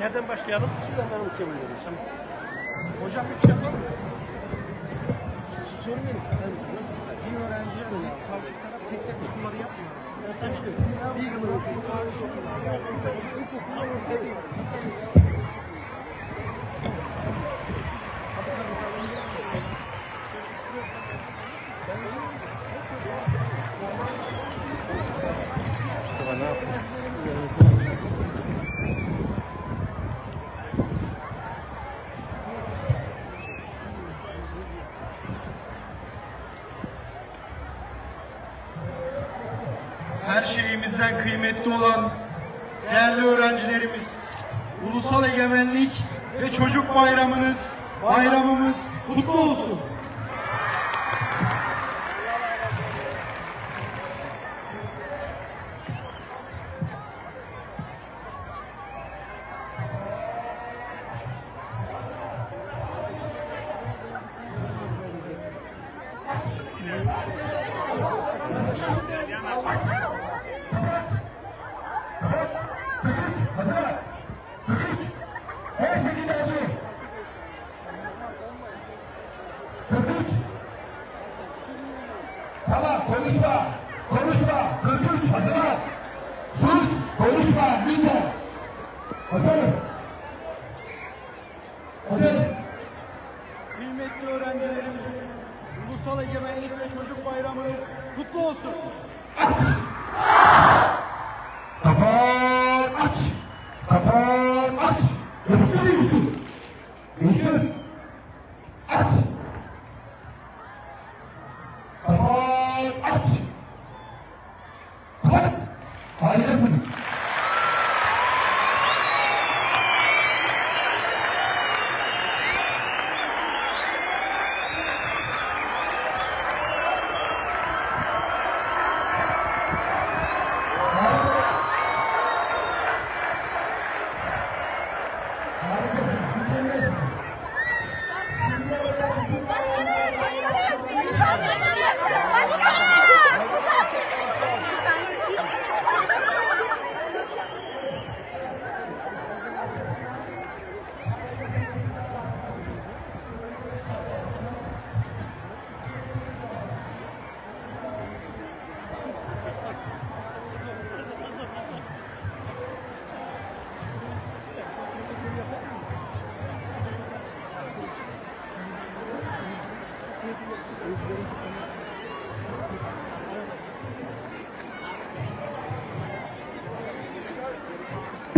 Nereden başlayalım? Mahmut Kemal demiş. Hocam üç yapalım mı? Sorun değil. Yani nasıl? Bir öğrenci yani karşı taraf tek tek okulları yapmıyor. Ya tabii ki. Bir yıl okulu, karşı okullar. İlkokulu ortaya Mustafa her şeyimizden kıymetli olan değerli öğrencilerimiz, Ulusal Egemenlik ve Çocuk Bayramınız, bayramımız kutlu olsun. Konuşma. Konuşma. 43 hazır. Sus. Konuşma. Lütfen. Hazır. Hazır. Kıymetli öğrencilerimiz, Ulusal Egemenlik ve Çocuk Bayramınız kutlu olsun. Kapan aç. Kapan aç. Yapıştır Yusuf. Yusuf. Aç. Kapan aç. Kapat. Harikasınız.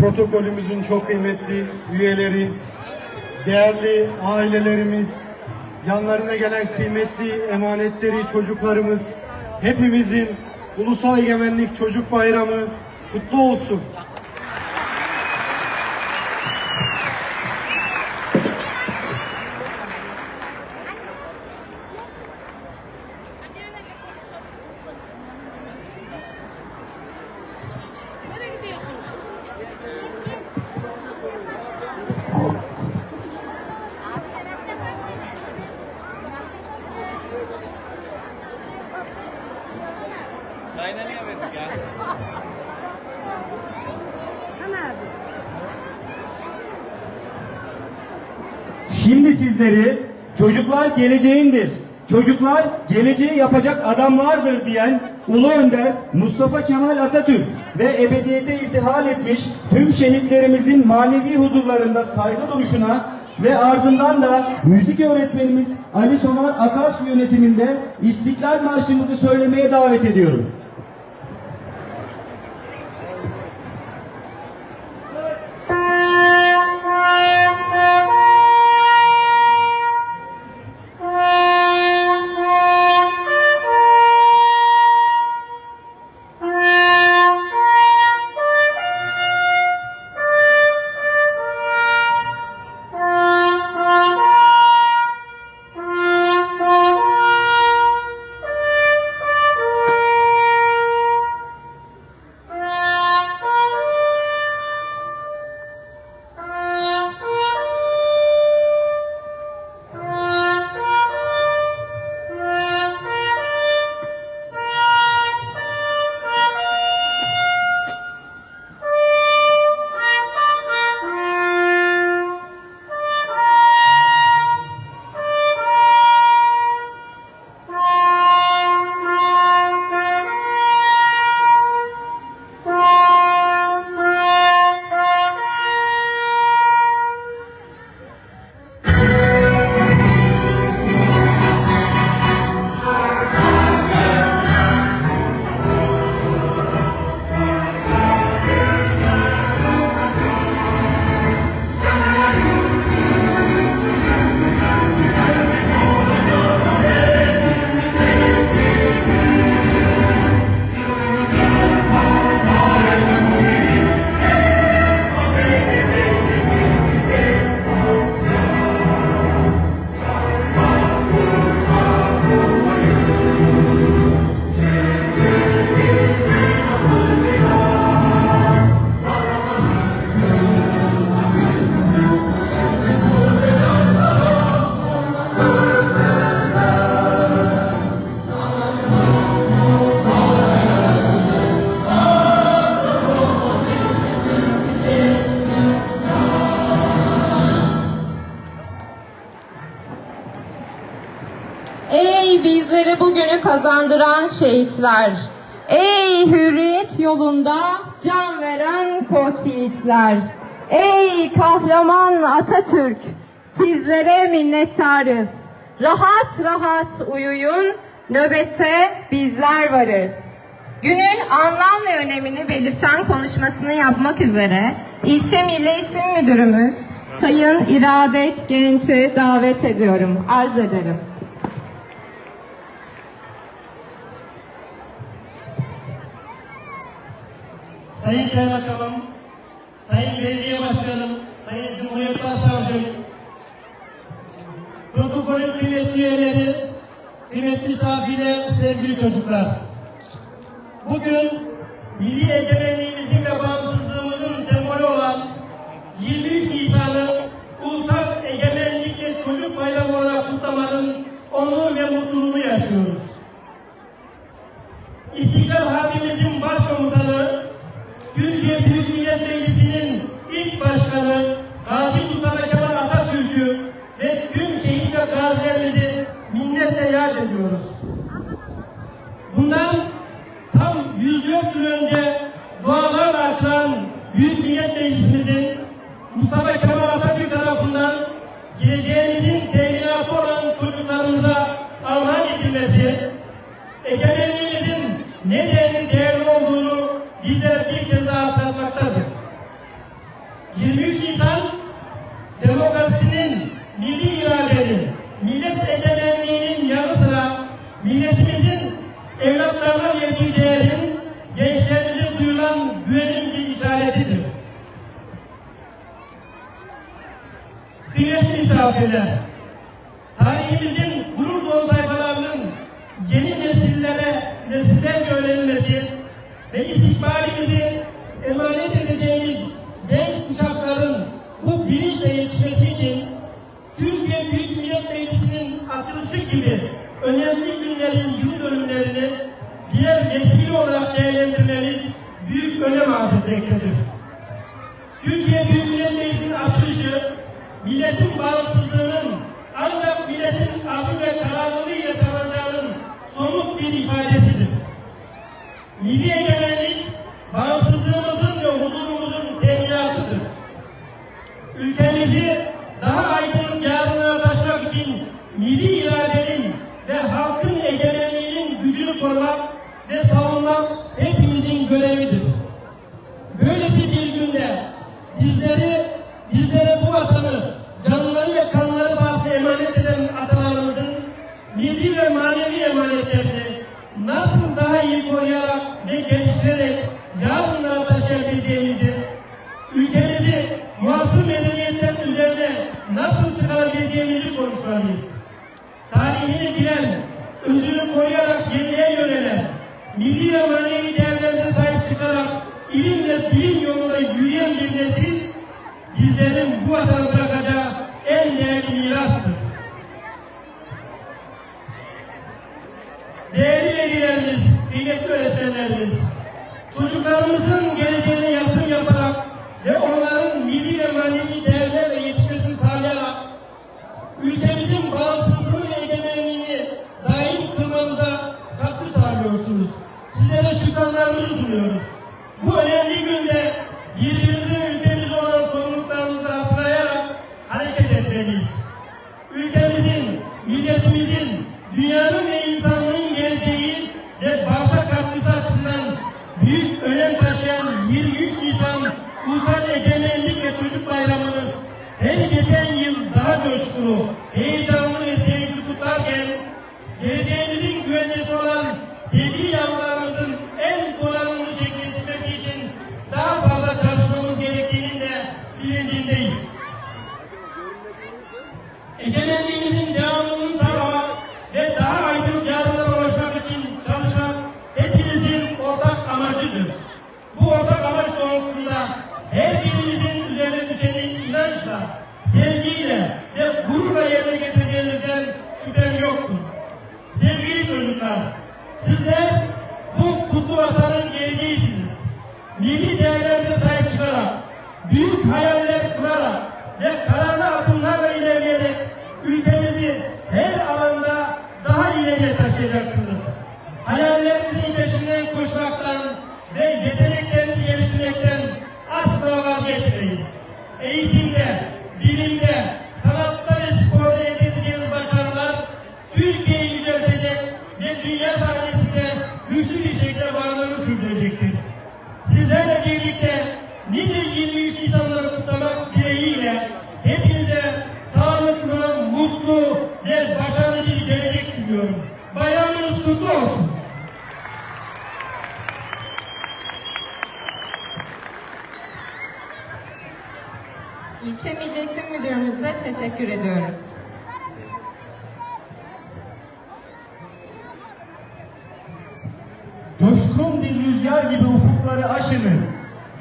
Protokolümüzün çok kıymetli üyeleri, değerli ailelerimiz, yanlarına gelen kıymetli emanetleri çocuklarımız, hepimizin Ulusal Egemenlik Çocuk Bayramı kutlu olsun. Şimdi sizleri çocuklar geleceğindir. Çocuklar geleceği yapacak adamlardır diyen Ulu Önder Mustafa Kemal Atatürk ve ebediyete irtihal etmiş tüm şehitlerimizin manevi huzurlarında saygı duruşuna ve ardından da müzik öğretmenimiz Ali Somer Akarsu yönetiminde İstiklal Marşımızı söylemeye davet ediyorum. Kazandıran şehitler. Ey hürriyet yolunda can veren koç yiğitler. Ey kahraman Atatürk. Sizlere minnettarız. Rahat rahat uyuyun. Nöbette bizler varız. Günün anlam ve önemini belirten konuşmasını yapmak üzere ilçe Milli Eğitim Müdürümüz Sayın İradet Genç'i davet ediyorum. Arz ederim. Sayın Kaymakamım, Sayın Belediye Başkanım, Sayın Cumhuriyet Başsavcım, protokolün kıymetli üyeleri, kıymetli misafirler, sevgili çocuklar. Bugün milli egemenliğimizin ve bağımsızlığımızın sembolü olan 23 başkanı Gazi Mustafa Kemal Atatürk'ü ve tüm şehit ve gazilerimizi minnetle yad ediyoruz. Bundan korumak ve savunmak hepimizin görevidir. Böylesi bir günde bizleri, bizlere bu vatanı canları ve kanları bahsi emanet eden atalarımızın milli ve manevi emanetlerini nasıl daha iyi koruyarak ve geliştirerek yarınlara taşıyabileceğimizi, milli ve manevi değerlerine sahip çıkarak ilim ve bilim yolunda yürüyen bir nesil, bizlerin bu vatanı bırakacağı en değerli mirastır. Değerli velilerimiz, kıymetli öğretmenlerimiz, çocuklarımızın geleceğine yatırım yaparak ve onların milli ve manevi değerlerle Şükranlarımızı sunuyoruz. Bu önemli günde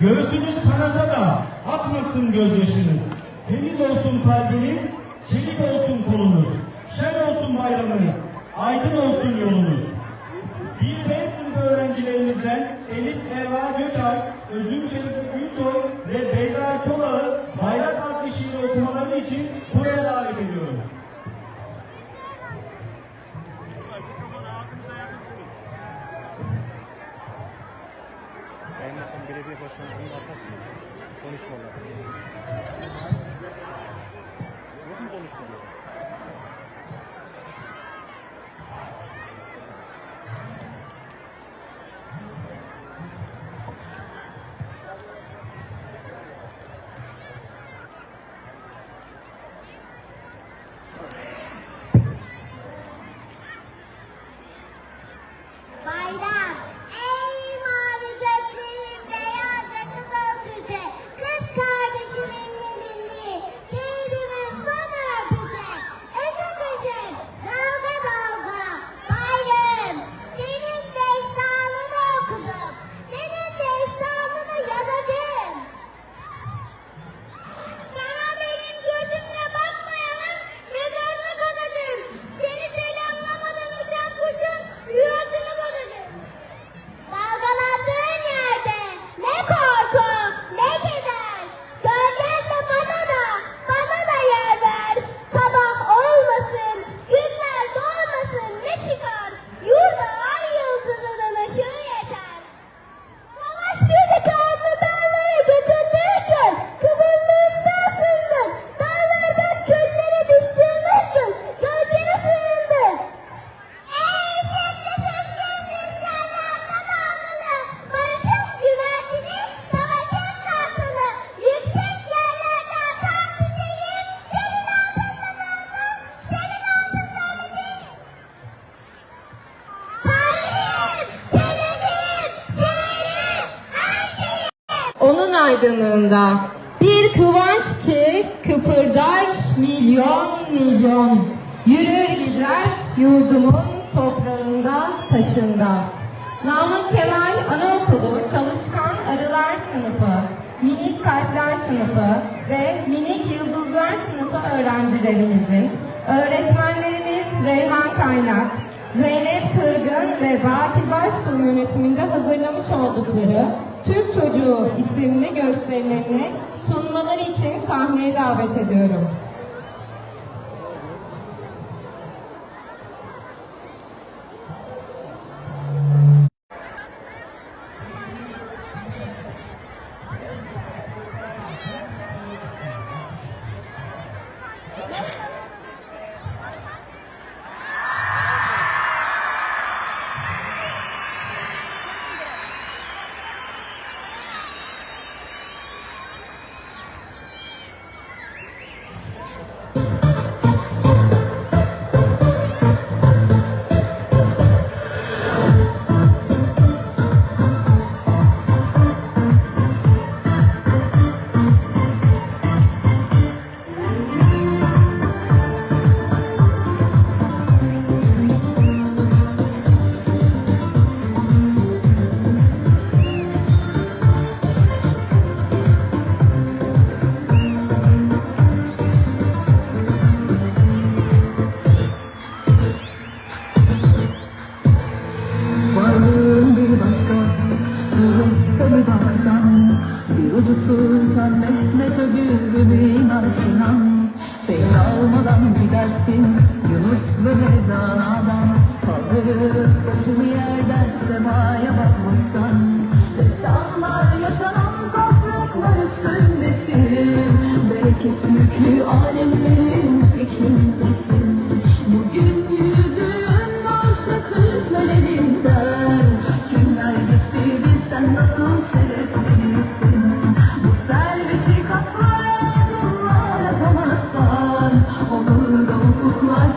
Göğsünüz kanasa da akmasın gözyaşınız. Temiz olsun kalbiniz, çelik olsun kolunuz. Şen olsun bayramınız, aydın olsun yolunuz. Bir B sınıfı öğrencilerimizden Elif Eva Gökay, Özüm Şerife Gülsoy ve Beyza Çolak'ı bayrak adlı şiiri okumaları için buraya davet ediyorum. Kaymakam Belediye Başkanı'nın arkasında konuşmalar. Yok mu konuşmalar? Aydınlığında bir kıvanç ki kıpırdar milyon milyon. Yürür gider yurdumun toprağında taşında. Namık Kemal Anaokulu Çalışkan Arılar Sınıfı, Minik Kalpler Sınıfı ve Minik Yıldızlar Sınıfı öğrencilerimizin, öğretmenlerimiz Reyhan Kaynak, Zeynep Kırgın ve Baki Baştuğ yönetiminde hazırlamış oldukları Türk Çocuğu isimli gösterilerini sunmaları için sahneye davet ediyorum.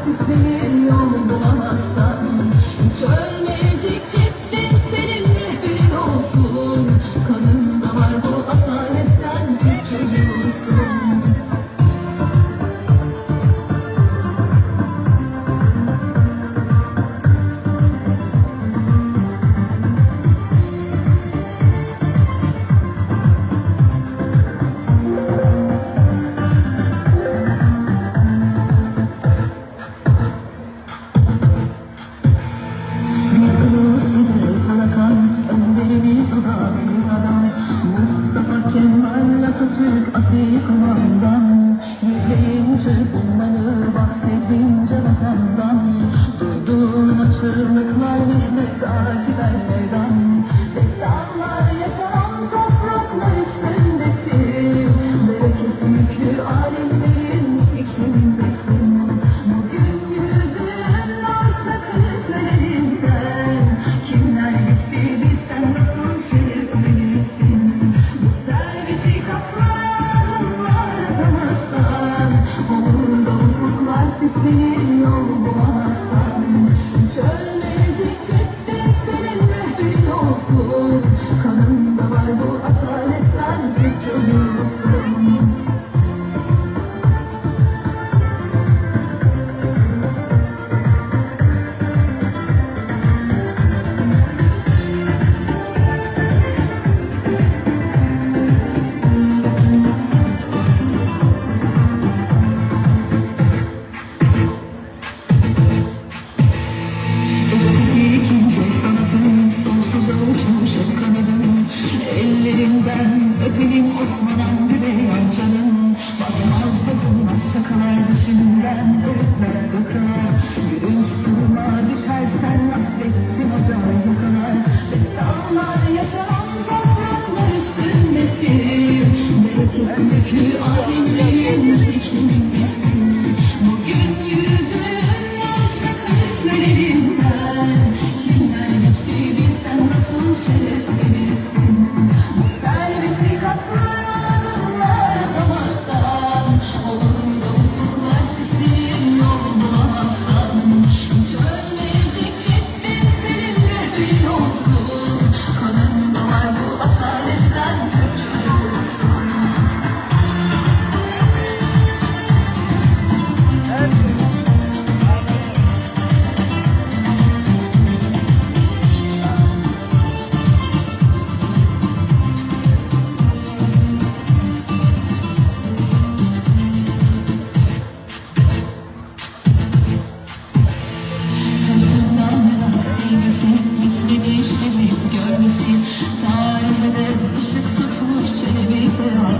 life has been Çığlıklar düşme takip et sevdan. should be fair.